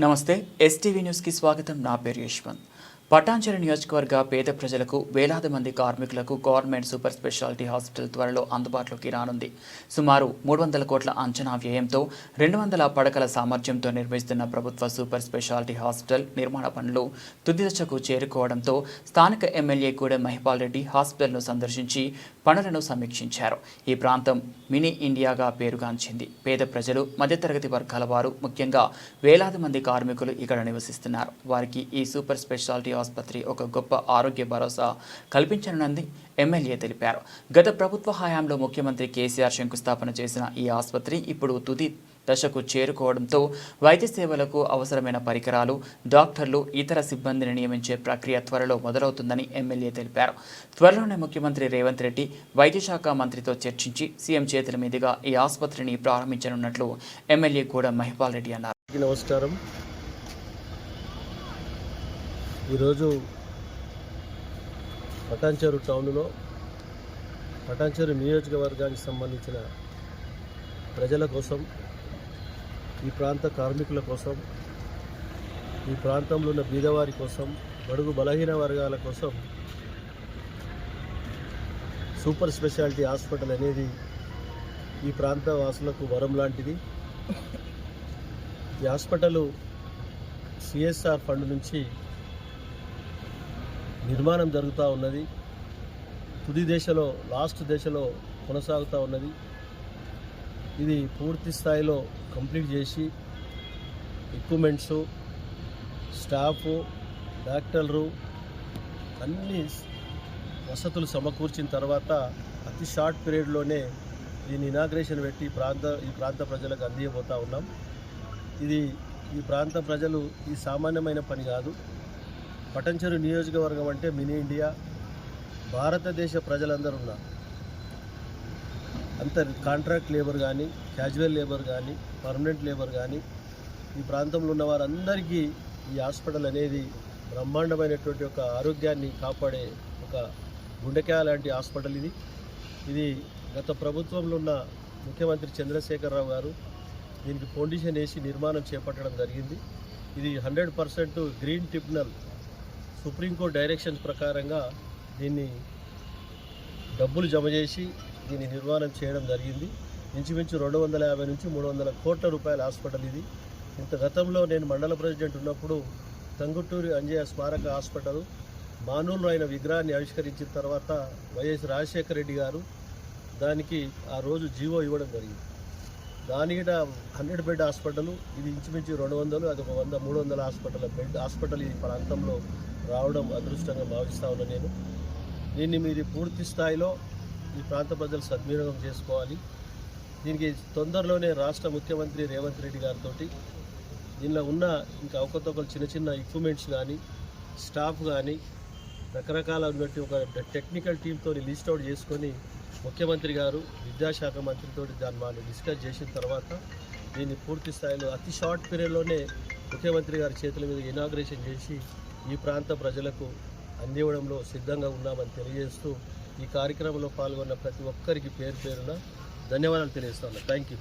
నమస్తే ఎస్టీవీ న్యూస్కి స్వాగతం. నా పేరు యశ్వంత్. పటాంచరి నియోజకవర్గ పేద ప్రజలకు వేలాది మంది కార్మికులకు గవర్నమెంట్ సూపర్ స్పెషాలిటీ హాస్పిటల్ త్వరలో అందుబాటులోకి రానుంది. సుమారు మూడు వందల కోట్ల అంచనా వ్యయంతో రెండు వందల పడకల సామర్థ్యంతో నిర్మిస్తున్న ప్రభుత్వ సూపర్ స్పెషాలిటీ హాస్పిటల్ నిర్మాణ పనులు తుది దశకు చేరుకోవడంతో స్థానిక ఎమ్మెల్యే గూడెం మహిపాల్ రెడ్డి హాస్పిటల్ను సందర్శించి పనులను సమీక్షించారు. ఈ ప్రాంతం మినీ ఇండియాగా పేరుగాంచింది. పేద ప్రజలు మధ్యతరగతి వర్గాల వారు ముఖ్యంగా వేలాది మంది కార్మికులు ఇక్కడ నివసిస్తున్నారు. వారికి ఈ సూపర్ స్పెషాలిటీ ఆసుపత్రి ఒక గొప్ప ఆరోగ్య భరోసా కల్పించనున్నది ఎమ్మెల్యే తెలిపారు. గత ప్రభుత్వ హయాంలో ముఖ్యమంత్రి కేసీఆర్ శంకుస్థాపన చేసిన ఈ ఆసుపత్రి ఇప్పుడు తుది దశకు చేరుకోవడంతో వైద్య సేవలకు అవసరమైన పరికరాలు డాక్టర్లు ఇతర సిబ్బందిని నియమించే ప్రక్రియ త్వరలో మొదలవుతుందని ఎమ్మెల్యే తెలిపారు. త్వరలోనే ముఖ్యమంత్రి రేవంత్ రెడ్డి వైద్య శాఖ మంత్రితో చర్చించి సీఎం చేతుల మీదుగా ఈ ఆసుపత్రిని ప్రారంభించనున్నట్లు ఎమ్మెల్యే కూడా మహిపాల్ రెడ్డి అన్నారు. నమస్కారం. ఈరోజు పటాన్చేరు టౌన్లో పటాన్చేరు నియోజకవర్గానికి సంబంధించిన ప్రజల కోసం ఈ ప్రాంత కార్మికుల కోసం ఈ ప్రాంతంలో ఉన్న బీదవారి కోసం బడుగు బలహీన వర్గాల కోసం సూపర్ స్పెషాలిటీ హాస్పిటల్ అనేది ఈ ప్రాంత వాసులకు వరం లాంటిది. ఈ హాస్పిటల్ సిఎస్ఆర్ ఫండ్ నుంచి నిర్మాణం జరుగుతూ ఉన్నది. తుది దశలో లాస్ట్ దశలో కొనసాగుతూ ఉన్నది. ఇది పూర్తి స్థాయిలో కంప్లీట్ చేసి ఎక్విప్మెంట్స్ స్టాఫ్ డాక్టర్లు అన్ని వసతులు సమకూర్చిన తర్వాత అతి షార్ట్ పీరియడ్లోనే దీన్ని ఇనాగ్రేషన్ పెట్టి ప్రాంత ఈ ప్రాంత ప్రజలకు అందియబోతూ ఉన్నాం. ఇది ఈ ప్రాంత ప్రజలు ఈ సామాన్యమైన పని కాదు. పటంచెరు నియోజకవర్గం అంటే మినీ ఇండియా భారతదేశ ప్రజలందరూ ఉన్నారు అంత కాంట్రాక్ట్ లేబర్ కానీ క్యాజువల్ లేబర్ కానీ పర్మనెంట్ లేబర్ కానీ ఈ ప్రాంతంలో ఉన్న వారందరికీ ఈ హాస్పిటల్ అనేది బ్రహ్మాండమైనటువంటి ఒక ఆరోగ్యాన్ని కాపాడే ఒక గుండెకాయ లాంటి హాస్పిటల్ ఇది. ఇది గత ప్రభుత్వంలో ఉన్న ముఖ్యమంత్రి చంద్రశేఖరరావు గారు దీనికి ఫౌండేషన్ వేసి నిర్మాణం చేపట్టడం జరిగింది. ఇది hundred percent green tribunal supreme court directions ప్రకారంగా దీన్ని డబ్బులు జమ చేసి దీన్ని నిర్మాణం చేయడం జరిగింది. ఇంచుమించు రెండు వందల యాభై నుంచి మూడు వందల కోట్ల రూపాయల హాస్పిటల్ ఇది. ఇంత గతంలో నేను మండల ప్రెసిడెంట్ ఉన్నప్పుడు తంగుటూరి అంజయ్య స్మారక హాస్పిటల్ మానూలు ఆయన విగ్రహాన్ని ఆవిష్కరించిన తర్వాత వైఎస్ రాజశేఖర రెడ్డి గారు దానికి ఆ రోజు జీవో ఇవ్వడం జరిగింది. దానికిట హండ్రెడ్ బెడ్ హాస్పిటల్ ఇది ఇంచుమించు రెండు వందలు అది ఒక వంద మూడు వందల హాస్పిటల్ బెడ్ హాస్పిటల్ ఈ ప్రాంతంలో రావడం అదృష్టంగా భావిస్తా ఉన్నాను నేను. దీన్ని మీరు పూర్తి స్థాయిలో ఈ ప్రాంత ప్రజలు సద్వినియోగం చేసుకోవాలి. దీనికి తొందరలోనే రాష్ట్ర ముఖ్యమంత్రి రేవంత్ రెడ్డి గారితో దీనిలో ఉన్న ఇంకా అవకతవకలు చిన్న చిన్న ఎక్విప్మెంట్స్ కానీ స్టాఫ్ కానీ రకరకాల ఉన్నటువంటి ఒక టెక్నికల్ టీంతో లిస్ట్ అవుట్ చేసుకొని ముఖ్యమంత్రి గారు విద్యాశాఖ మంత్రితో దాన్ని వాళ్ళు డిస్కస్ చేసిన తర్వాత దీన్ని పూర్తి స్థాయిలో అతి షార్ట్ పీరియడ్లోనే ముఖ్యమంత్రి గారి చేతుల మీద ఇనాగ్రేషన్ చేసి ఈ ప్రాంత ప్రజలకు అందివ్వడంలో సిద్ధంగా ఉన్నామని తెలియజేస్తూ ఈ కార్యక్రమంలో పాల్గొన్న ప్రతి ఒక్కరికి పేరు పేరున ధన్యవాదాలు తెలియజేస్తాను థ్యాంక్ యూ